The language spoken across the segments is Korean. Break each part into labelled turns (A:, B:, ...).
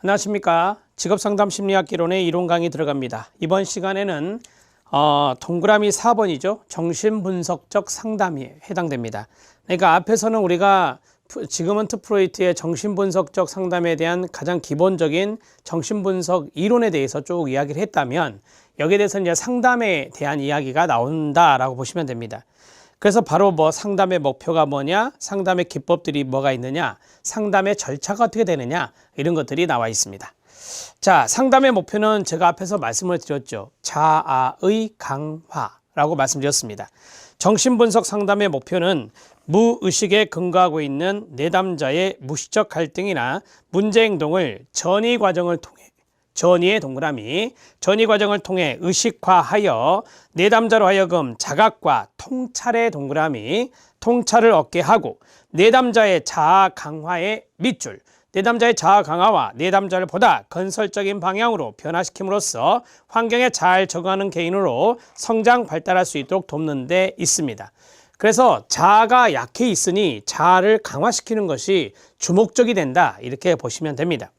A: 안녕하십니까. 직업상담 심리학 기론의 이론 강의 들어갑니다. 이번 시간에는 어, 동그라미 4번이죠. 정신분석적 상담이 해당됩니다. 그러니까 앞에서는 우리가 프- 지금은 트 프로이트의 정신분석적 상담에 대한 가장 기본적인 정신분석 이론에 대해서 쭉 이야기를 했다면 여기에 대해서 이제 상담에 대한 이야기가 나온다라고 보시면 됩니다. 그래서 바로 뭐 상담의 목표가 뭐냐, 상담의 기법들이 뭐가 있느냐, 상담의 절차가 어떻게 되느냐, 이런 것들이 나와 있습니다. 자, 상담의 목표는 제가 앞에서 말씀을 드렸죠. 자아의 강화라고 말씀드렸습니다. 정신분석 상담의 목표는 무의식에 근거하고 있는 내담자의 무의식적 갈등이나 문제 행동을 전이 과정을 통해 전이의 동그라미 전이 과정을 통해 의식화하여 내담자로 하여금 자각과 통찰의 동그라미 통찰을 얻게 하고 내담자의 자아 강화의 밑줄 내담자의 자아 강화와 내담자를 보다 건설적인 방향으로 변화시킴으로써 환경에 잘 적응하는 개인으로 성장 발달할 수 있도록 돕는 데 있습니다. 그래서 자아가 약해 있으니 자아를 강화시키는 것이 주목적이 된다 이렇게 보시면 됩니다.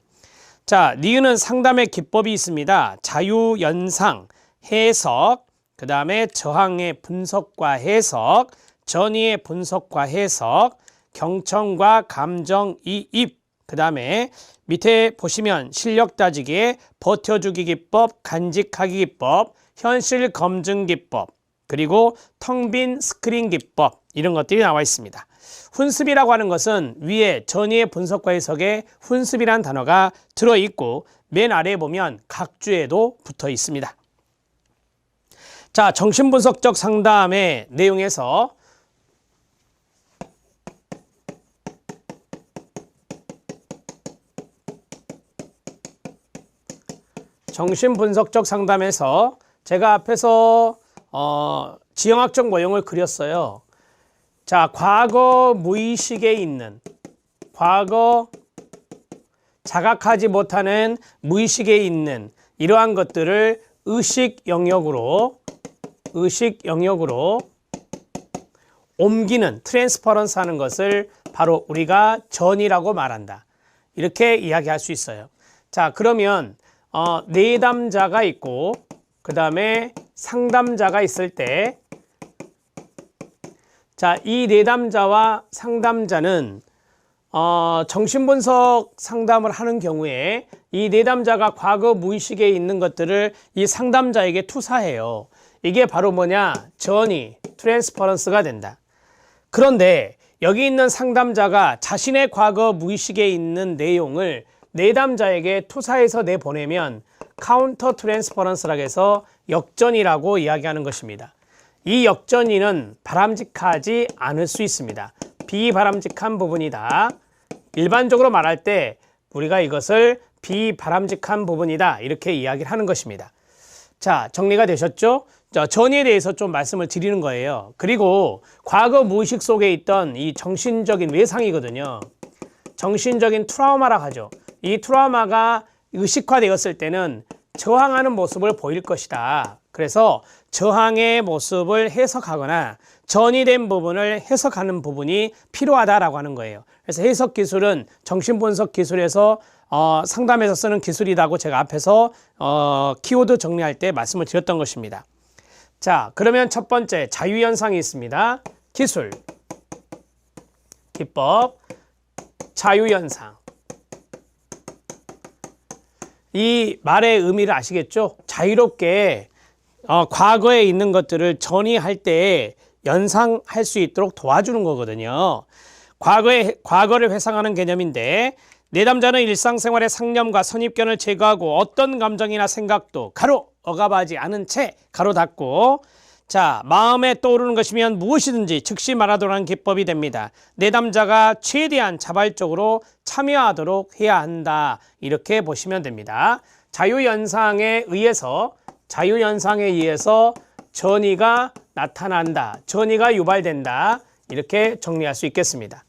A: 자, 니은은 상담의 기법이 있습니다. 자유 연상, 해석, 그 다음에 저항의 분석과 해석, 전이의 분석과 해석, 경청과 감정 이입, 그 다음에 밑에 보시면 실력 따지기에 버텨주기 기법, 간직하기 기법, 현실 검증 기법, 그리고 텅 빈 스크린 기법 이런 것들이 나와 있습니다. 훈습이라고 하는 것은 위에 전이의 분석과 해석에 훈습이란 단어가 들어 있고 맨 아래에 보면 각주에도 붙어 있습니다. 자, 정신분석적 상담의 내용에서 정신분석적 상담에서 제가 앞에서 어, 지형학적 모형을 그렸어요. 자, 과거 무의식에 있는 과거 자각하지 못하는 무의식에 있는 이러한 것들을 의식 영역으로 의식 영역으로 옮기는 트랜스퍼런스 하는 것을 바로 우리가 전이라고 말한다. 이렇게 이야기할 수 있어요. 자, 그러면 어, 내담자가 있고 그 다음에 상담자가 있을 때 자, 이 내담자와 상담자는 어, 정신분석 상담을 하는 경우에 이 내담자가 과거 무의식에 있는 것들을 이 상담자에게 투사해요. 이게 바로 뭐냐? 전이, 트랜스퍼런스가 된다. 그런데 여기 있는 상담자가 자신의 과거 무의식에 있는 내용을 내담자에게 투사해서 내보내면 카운터 트랜스퍼런스라고 해서 역전이라고 이야기하는 것입니다. 이 역전이는 바람직하지 않을 수 있습니다. 비바람직한 부분이다. 일반적으로 말할 때 우리가 이것을 비바람직한 부분이다. 이렇게 이야기를 하는 것입니다. 자, 정리가 되셨죠? 자, 전이에 대해서 좀 말씀을 드리는 거예요. 그리고 과거 무의식 속에 있던 이 정신적인 외상이거든요. 정신적인 트라우마라 하죠. 이 트라우마가 의식화되었을 때는 저항하는 모습을 보일 것이다. 그래서 저항의 모습을 해석하거나 전이된 부분을 해석하는 부분이 필요하다라고 하는 거예요. 그래서 해석 기술은 정신분석 기술에서 어, 상담에서 쓰는 기술이라고 제가 앞에서 어, 키워드 정리할 때 말씀을 드렸던 것입니다. 자, 그러면 첫 번째 자유현상이 있습니다. 기술, 기법, 자유현상. 이 말의 의미를 아시겠죠? 자유롭게 어, 과거에 있는 것들을 전이할 때 연상할 수 있도록 도와주는 거거든요. 과거에 과거를 회상하는 개념인데 내담자는 일상생활의 상념과 선입견을 제거하고 어떤 감정이나 생각도 가로 억압하지 않은 채 가로 닫고 자 마음에 떠오르는 것이면 무엇이든지 즉시 말하도록 기법이 됩니다. 내담자가 최대한 자발적으로 참여하도록 해야 한다 이렇게 보시면 됩니다. 자유연상에 의해서 자유연상에 의해서 전이가 나타난다. 전이가 유발된다. 이렇게 정리할 수 있겠습니다.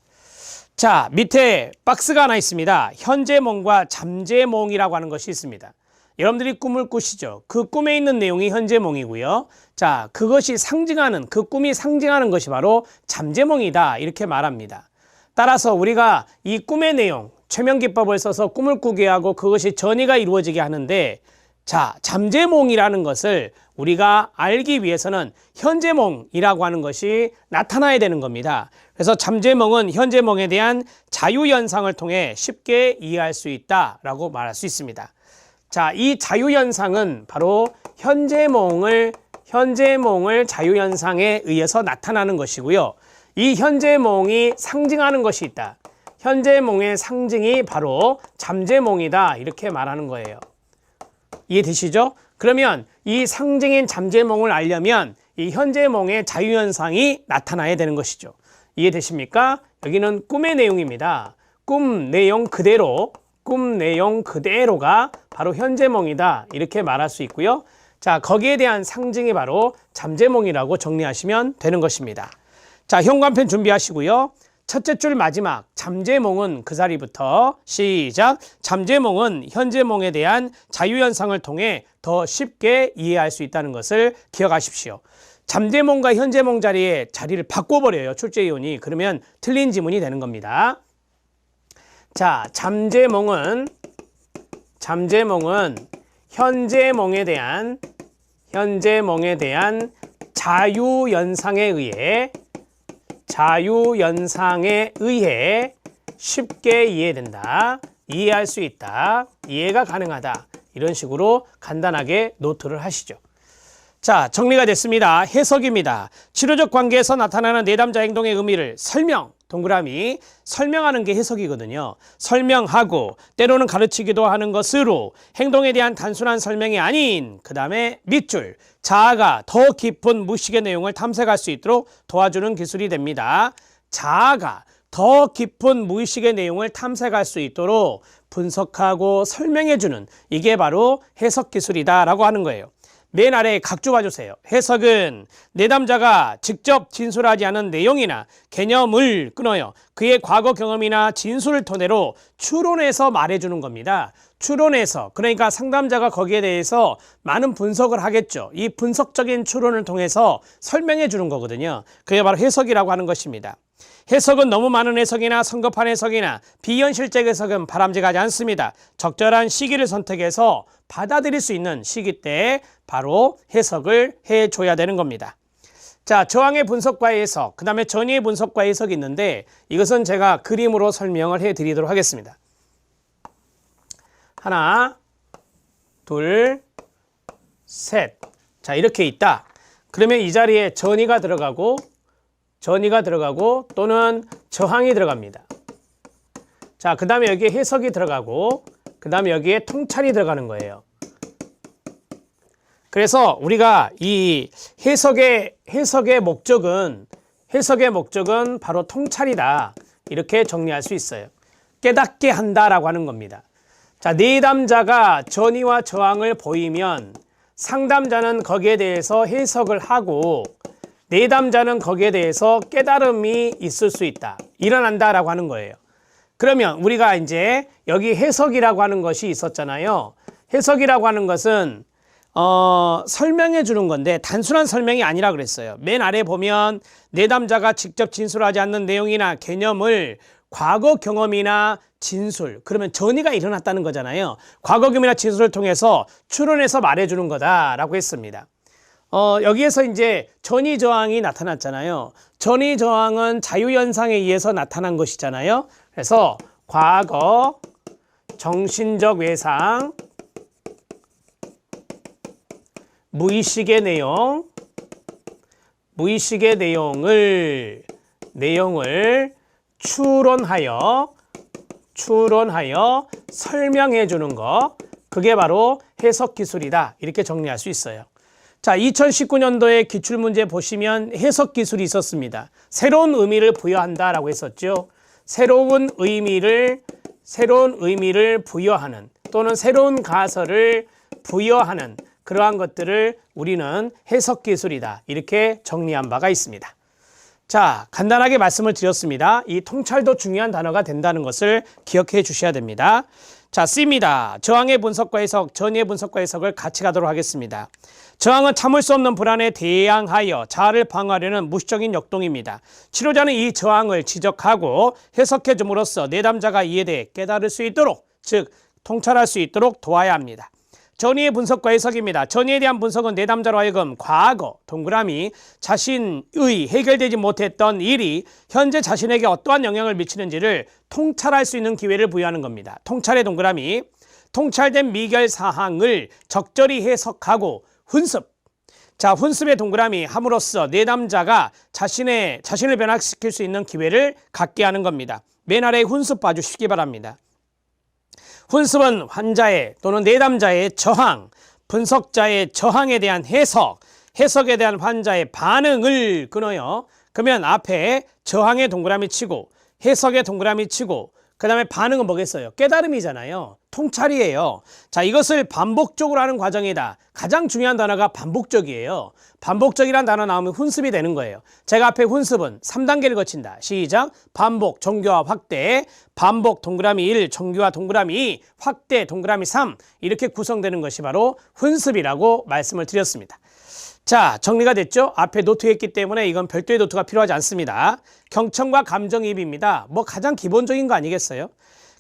A: 자, 밑에 박스가 하나 있습니다. 현재몽과 잠재몽이라고 하는 것이 있습니다. 여러분들이 꿈을 꾸시죠. 그 꿈에 있는 내용이 현재몽이고요. 자, 그것이 상징하는, 그 꿈이 상징하는 것이 바로 잠재몽이다. 이렇게 말합니다. 따라서 우리가 이 꿈의 내용, 최면 기법을 써서 꿈을 꾸게 하고 그것이 전이가 이루어지게 하는데 자, 잠재몽이라는 것을 우리가 알기 위해서는 현재몽이라고 하는 것이 나타나야 되는 겁니다. 그래서 잠재몽은 현재몽에 대한 자유현상을 통해 쉽게 이해할 수 있다라고 말할 수 있습니다. 자, 이 자유현상은 바로 현재몽을, 현재몽을 자유현상에 의해서 나타나는 것이고요. 이 현재몽이 상징하는 것이 있다. 현재몽의 상징이 바로 잠재몽이다. 이렇게 말하는 거예요. 이해되시죠? 그러면 이 상징인 잠재몽을 알려면 이 현재몽의 자유현상이 나타나야 되는 것이죠. 이해되십니까? 여기는 꿈의 내용입니다. 꿈 내용 그대로, 꿈 내용 그대로가 바로 현재몽이다. 이렇게 말할 수 있고요. 자, 거기에 대한 상징이 바로 잠재몽이라고 정리하시면 되는 것입니다. 자, 현관펜 준비하시고요. 첫째 줄 마지막 잠재몽은 그 자리부터 시작. 잠재몽은 현재몽에 대한 자유현상을 통해 더 쉽게 이해할 수 있다는 것을 기억하십시오. 잠재몽과 현재몽 자리에 자리를 바꿔버려요. 출제위원이. 그러면 틀린 지문이 되는 겁니다. 자, 잠재몽은 잠재몽은 현재몽에 대한 현재몽에 대한 자유현상에 의해 자유연상에 의해 쉽게 이해된다. 이해할 수 있다. 이해가 가능하다. 이런 식으로 간단하게 노트를 하시죠. 자, 정리가 됐습니다. 해석입니다. 치료적 관계에서 나타나는 내담자 행동의 의미를 설명, 동그라미, 설명하는 게 해석이거든요. 설명하고, 때로는 가르치기도 하는 것으로 행동에 대한 단순한 설명이 아닌, 그 다음에 밑줄, 자아가 더 깊은 무식의 내용을 탐색할 수 있도록 도와주는 기술이 됩니다. 자아가 더 깊은 무의식의 내용을 탐색할 수 있도록 분석하고 설명해주는 이게 바로 해석 기술이다라고 하는 거예요. 맨 아래에 각주 봐주세요. 해석은 내담자가 직접 진술하지 않은 내용이나 개념을 끊어요. 그의 과거 경험이나 진술을 토대로 추론해서 말해주는 겁니다. 추론해서 그러니까 상담자가 거기에 대해서 많은 분석을 하겠죠. 이 분석적인 추론을 통해서 설명해 주는 거거든요. 그게 바로 해석이라고 하는 것입니다. 해석은 너무 많은 해석이나 성급한 해석이나 비현실적 해석은 바람직하지 않습니다. 적절한 시기를 선택해서 받아들일 수 있는 시기 때 바로 해석을 해줘야 되는 겁니다. 자, 저항의 분석과 해석, 그 다음에 전의의 분석과 해석이 있는데 이것은 제가 그림으로 설명을 해 드리도록 하겠습니다. 하나, 둘, 셋. 자, 이렇게 있다. 그러면 이 자리에 전의가 들어가고 전의가 들어가고 또는 저항이 들어갑니다. 자, 그 다음에 여기에 해석이 들어가고 그 다음에 여기에 통찰이 들어가는 거예요. 그래서 우리가 이 해석의 해석의 목적은 해석의 목적은 바로 통찰이다. 이렇게 정리할 수 있어요. 깨닫게 한다라고 하는 겁니다. 자, 내담자가 전의와 저항을 보이면 상담자는 거기에 대해서 해석을 하고 내담자는 거기에 대해서 깨달음이 있을 수 있다. 일어난다라고 하는 거예요. 그러면 우리가 이제 여기 해석이라고 하는 것이 있었잖아요. 해석이라고 하는 것은 어, 설명해 주는 건데 단순한 설명이 아니라 그랬어요. 맨 아래 보면 내담자가 직접 진술하지 않는 내용이나 개념을 과거 경험이나 진술, 그러면 전이가 일어났다는 거잖아요. 과거 경험이나 진술을 통해서 추론해서 말해 주는 거다라고 했습니다. 어, 여기에서 이제 전이 저항이 나타났잖아요. 전이 저항은 자유현상에 의해서 나타난 것이잖아요. 그래서 과거, 정신적 외상, 무의식의 내용, 무의식의 내용을, 내용을 추론하여, 추론하여 설명해 주는 거. 그게 바로 해석 기술이다. 이렇게 정리할 수 있어요. 자, 2019년도에 기출문제 보시면 해석 기술이 있었습니다. 새로운 의미를 부여한다라고 했었죠. 새로운 의미를, 새로운 의미를 부여하는 또는 새로운 가설을 부여하는 그러한 것들을 우리는 해석 기술이다. 이렇게 정리한 바가 있습니다. 자, 간단하게 말씀을 드렸습니다. 이 통찰도 중요한 단어가 된다는 것을 기억해 주셔야 됩니다. 자, C입니다. 저항의 분석과 해석, 전의의 분석과 해석을 같이 가도록 하겠습니다. 저항은 참을 수 없는 불안에 대항하여 자아를 방어하려는 무시적인 역동입니다. 치료자는 이 저항을 지적하고 해석해 줌으로써 내담자가 이에 대해 깨달을 수 있도록, 즉 통찰할 수 있도록 도와야 합니다. 전의의 분석과 해석입니다. 전의에 대한 분석은 내담자로 하여금 과거 동그라미 자신의 해결되지 못했던 일이 현재 자신에게 어떠한 영향을 미치는지를 통찰할 수 있는 기회를 부여하는 겁니다. 통찰의 동그라미 통찰된 미결 사항을 적절히 해석하고 훈습 자, 훈습의 동그라미 함으로써 내담자가 자신의 자신을 변화시킬 수 있는 기회를 갖게 하는 겁니다. 맨 아래 훈습 봐주시기 바랍니다. 훈습은 환자의 또는 내담자의 저항, 분석자의 저항에 대한 해석, 해석에 대한 환자의 반응을 끊어요. 그러면 앞에 저항의 동그라미 치고 해석의 동그라미 치고 그 다음에 반응은 뭐겠어요? 깨달음이잖아요. 통찰이에요. 자, 이것을 반복적으로 하는 과정이다. 가장 중요한 단어가 반복적이에요. 반복적이란 단어 나오면 훈습이 되는 거예요. 제가 앞에 훈습은 3단계를 거친다. 시작. 반복, 정교화, 확대. 반복, 동그라미 1, 정교화, 동그라미 2, 확대, 동그라미 3. 이렇게 구성되는 것이 바로 훈습이라고 말씀을 드렸습니다. 자, 정리가 됐죠? 앞에 노트했기 때문에 이건 별도의 노트가 필요하지 않습니다. 경청과 감정이입입니다. 뭐 가장 기본적인 거 아니겠어요?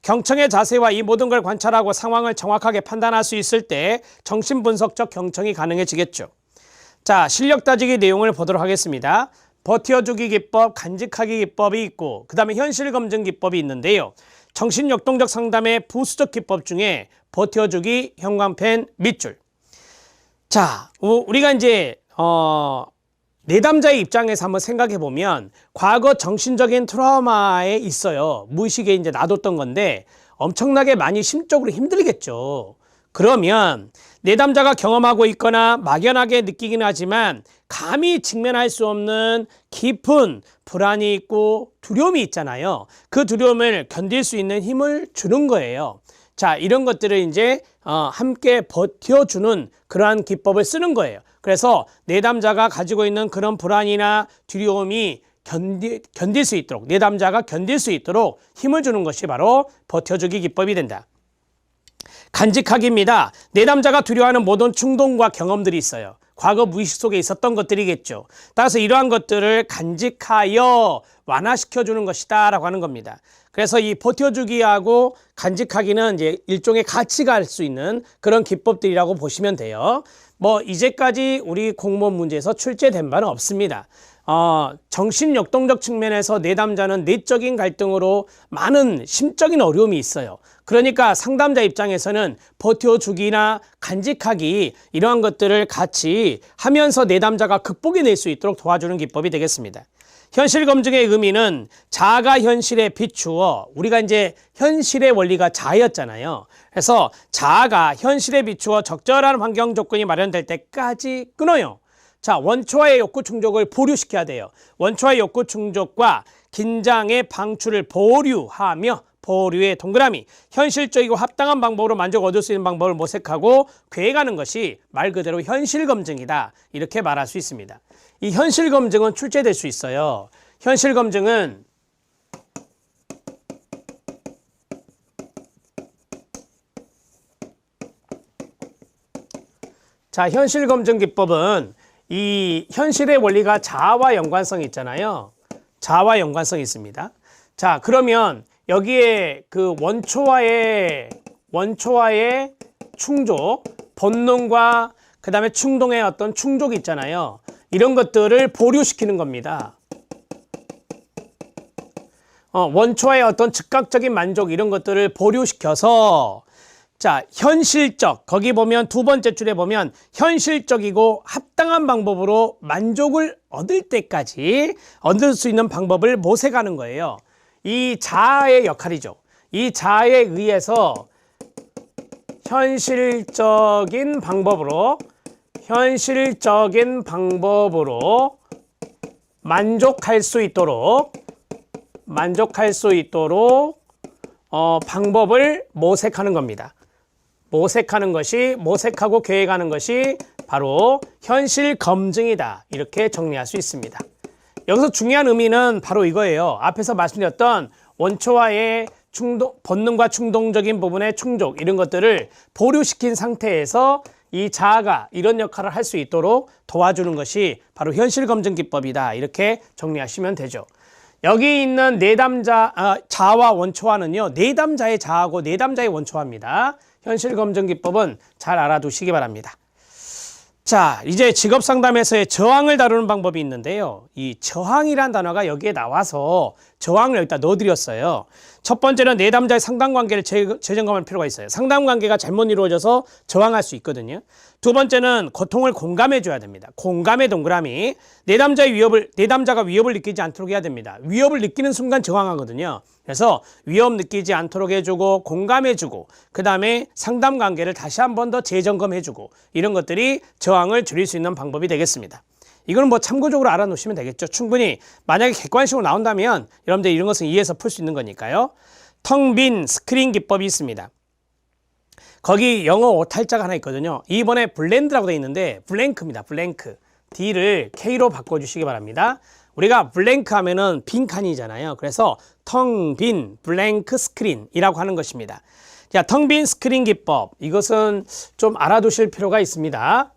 A: 경청의 자세와 이 모든 걸 관찰하고 상황을 정확하게 판단할 수 있을 때 정신분석적 경청이 가능해지겠죠. 자, 실력 따지기 내용을 보도록 하겠습니다. 버텨주기 기법, 간직하기 기법이 있고 그 다음에 현실 검증 기법이 있는데요. 정신역동적 상담의 부수적 기법 중에 버텨주기, 형광펜, 밑줄. 자, 우- 우리가 이제 어 내담자의 입장에서 한번 생각해 보면 과거 정신적인 트라우마에 있어요. 무의식에 이제 놔뒀던 건데 엄청나게 많이 심적으로 힘들겠죠. 그러면 내담자가 경험하고 있거나 막연하게 느끼긴 하지만 감히 직면할 수 없는 깊은 불안이 있고 두려움이 있잖아요. 그 두려움을 견딜 수 있는 힘을 주는 거예요. 자, 이런 것들을 이제 어, 함께 버텨주는 그러한 기법을 쓰는 거예요. 그래서 내담자가 가지고 있는 그런 불안이나 두려움이 견디, 견딜 수 있도록 내담자가 견딜 수 있도록 힘을 주는 것이 바로 버텨주기 기법이 된다. 간직하기입니다. 내담자가 두려워하는 모든 충동과 경험들이 있어요. 과거 무의식 속에 있었던 것들이겠죠. 따라서 이러한 것들을 간직하여 완화시켜 주는 것이다 라고 하는 겁니다. 그래서 이 버텨주기하고 간직하기는 이제 일종의 가치가 할수 있는 그런 기법들이라고 보시면 돼요. 뭐 이제까지 우리 공무원 문제에서 출제된 바는 없습니다. 어, 정신 역동적 측면에서 내담자는 내적인 갈등으로 많은 심적인 어려움이 있어요. 그러니까 상담자 입장에서는 버텨주기나 간직하기 이러한 것들을 같이 하면서 내담자가 극복해낼 수 있도록 도와주는 기법이 되겠습니다. 현실 검증의 의미는 자아가 현실에 비추어 우리가 이제 현실의 원리가 자아였잖아요. 그래서 자아가 현실에 비추어 적절한 환경 조건이 마련될 때까지 끊어요. 자, 원초와의 욕구 충족을 보류시켜야 돼요. 원초와의 욕구 충족과 긴장의 방출을 보류하며 보류의 동그라미 현실적이고 합당한 방법으로 만족 얻을 수 있는 방법을 모색하고 계획하는 것이 말 그대로 현실 검증이다. 이렇게 말할 수 있습니다. 이 현실 검증은 출제될 수 있어요. 현실 검증은 자, 현실 검증 기법은 이 현실의 원리가 자아와 연관성이 있잖아요. 자아와 연관성이 있습니다. 자, 그러면 여기에 그 원초와의 원초와의 충족, 본능과 그다음에 충동의 어떤 충족이 있잖아요. 이런 것들을 보류시키는 겁니다. 어, 원초의 어떤 즉각적인 만족 이런 것들을 보류시켜서 자, 현실적. 거기 보면 두 번째 줄에 보면 현실적이고 합당한 방법으로 만족을 얻을 때까지 얻을 수 있는 방법을 모색하는 거예요. 이 자아의 역할이죠. 이 자아에 의해서 현실적인 방법으로 현실적인 방법으로 만족할 수 있도록 만족할 수 있도록 어, 방법을 모색하는 겁니다. 모색하는 것이 모색하고 계획하는 것이 바로 현실 검증이다. 이렇게 정리할 수 있습니다. 여기서 중요한 의미는 바로 이거예요. 앞에서 말씀드렸던 원초와의 충동, 본능과 충동적인 부분의 충족 이런 것들을 보류시킨 상태에서 이 자아가 이런 역할을 할 수 있도록 도와주는 것이 바로 현실 검증 기법이다. 이렇게 정리하시면 되죠. 여기 있는 내담자 아, 자와 원초와는요. 내담자의 자하고 내담자의 원초화입니다. 현실 검증 기법은 잘 알아두시기 바랍니다. 자, 이제 직업 상담에서의 저항을 다루는 방법이 있는데요. 이 저항이란 단어가 여기에 나와서 저항을 여기다 넣어드렸어요. 첫 번째는 내담자의 상담 관계를 재, 재점검할 필요가 있어요. 상담 관계가 잘못 이루어져서 저항할 수 있거든요. 두 번째는 고통을 공감해 줘야 됩니다. 공감의 동그라미. 내담자의 위협을 내담자가 위협을 느끼지 않도록 해야 됩니다. 위협을 느끼는 순간 저항하거든요. 그래서 위협 느끼지 않도록 해주고 공감해주고 그 다음에 상담 관계를 다시 한 번 더 재점검해주고 이런 것들이 저항을 줄일 수 있는 방법이 되겠습니다. 이거는 뭐 참고적으로 알아놓으시면 되겠죠. 충분히 만약에 객관식으로 나온다면 여러분들 이런 것은 이해해서 풀 수 있는 거니까요. 텅 빈 스크린 기법이 있습니다. 거기 영어 오탈자가 하나 있거든요. 이번에 블렌드라고 되어 있는데 블랭크입니다. 블랭크. D를 K로 바꿔주시기 바랍니다. 우리가 블랭크 하면은 빈 칸이잖아요. 그래서 텅 빈 블랭크 스크린이라고 하는 것입니다. 자, 텅 빈 스크린 기법. 이것은 좀 알아두실 필요가 있습니다.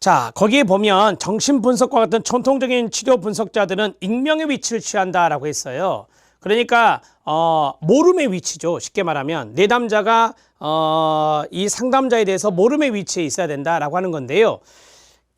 A: 자, 거기에 보면 정신분석과 같은 전통적인 치료 분석자들은 익명의 위치를 취한다라고 했어요. 그러니까 어, 모름의 위치죠. 쉽게 말하면 내담자가 어, 이 상담자에 대해서 모름의 위치에 있어야 된다라고 하는 건데요.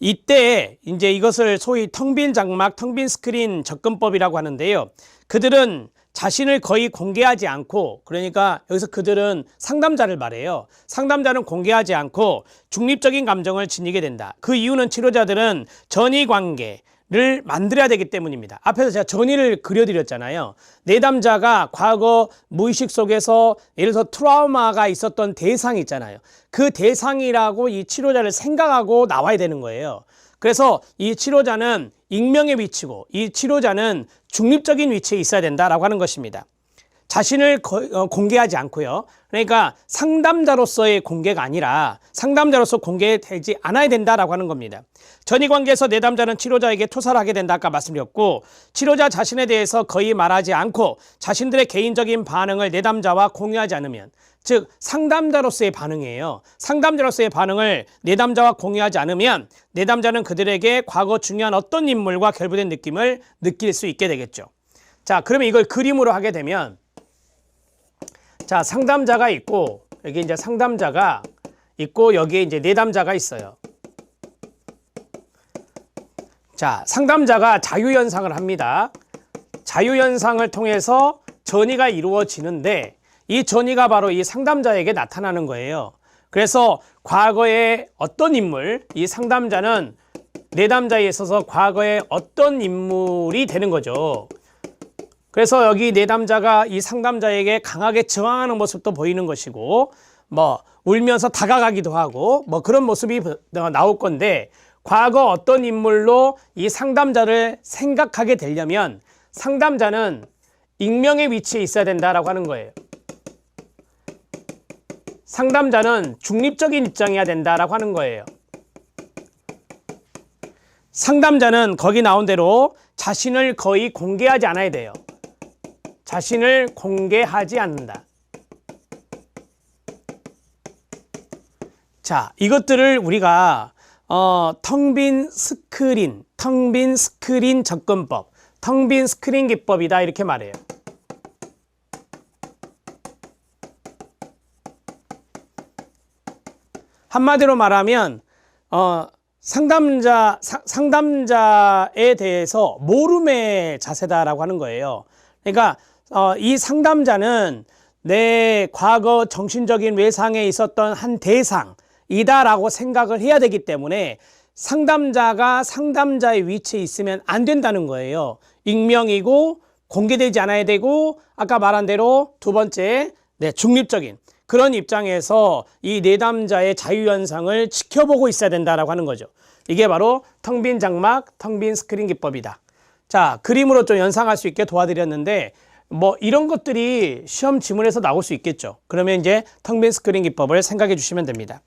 A: 이때 이제 이것을 소위 텅 빈 장막, 텅 빈 스크린 접근법이라고 하는데요. 그들은 자신을 거의 공개하지 않고 그러니까 여기서 그들은 상담자를 말해요. 상담자는 공개하지 않고 중립적인 감정을 지니게 된다. 그 이유는 치료자들은 전이 관계 를 만들어야 되기 때문입니다. 앞에서 제가 전이를 그려드렸잖아요. 내담자가 과거 무의식 속에서 예를 들어서 트라우마가 있었던 대상이 있잖아요. 그 대상이라고 이 치료자를 생각하고 나와야 되는 거예요. 그래서 이 치료자는 익명의 위치고 이 치료자는 중립적인 위치에 있어야 된다라고 하는 것입니다. 자신을 거, 어, 공개하지 않고요. 그러니까 상담자로서의 공개가 아니라 상담자로서 공개되지 않아야 된다라고 하는 겁니다. 전이 관계에서 내담자는 치료자에게 투사를 하게 된다 아까 말씀드렸고 치료자 자신에 대해서 거의 말하지 않고 자신들의 개인적인 반응을 내담자와 공유하지 않으면 즉 상담자로서의 반응이에요. 상담자로서의 반응을 내담자와 공유하지 않으면 내담자는 그들에게 과거 중요한 어떤 인물과 결부된 느낌을 느낄 수 있게 되겠죠. 자, 그러면 이걸 그림으로 하게 되면 자, 상담자가 있고 여기 이제 상담자가 있고 여기에 이제 내담자가 있어요. 자, 상담자가 자유현상을 합니다. 자유현상을 통해서 전이가 이루어지는데 이 전이가 바로 이 상담자에게 나타나는 거예요. 그래서 과거에 어떤 인물, 이 상담자는 내담자에 있어서 과거에 어떤 인물이 되는 거죠. 그래서 여기 내담자가 이 상담자에게 강하게 저항하는 모습도 보이는 것이고, 뭐, 울면서 다가가기도 하고, 뭐 그런 모습이 나올 건데, 과거 어떤 인물로 이 상담자를 생각하게 되려면 상담자는 익명의 위치에 있어야 된다라고 하는 거예요. 상담자는 중립적인 입장이어야 된다라고 하는 거예요. 상담자는 거기 나온 대로 자신을 거의 공개하지 않아야 돼요. 자신을 공개하지 않는다. 자, 이것들을 우리가 어, 텅 빈 스크린, 텅 빈 스크린 접근법, 텅 빈 스크린 기법이다 이렇게 말해요. 한마디로 말하면 어, 상담자 사, 상담자에 대해서 모름의 자세다라고 하는 거예요. 그러니까 어, 이 상담자는 내 과거 정신적인 외상에 있었던 한 대상이다라고 생각을 해야 되기 때문에 상담자가 상담자의 위치에 있으면 안 된다는 거예요. 익명이고 공개되지 않아야 되고 아까 말한 대로 두 번째 네, 중립적인 그런 입장에서 이 내담자의 자유현상을 지켜보고 있어야 된다라고 하는 거죠. 이게 바로 텅 빈 장막, 텅 빈 스크린 기법이다. 자, 그림으로 좀 연상할 수 있게 도와드렸는데 뭐 이런 것들이 시험 지문에서 나올 수 있겠죠. 그러면 이제 텅 빈 스크린 기법을 생각해 주시면 됩니다.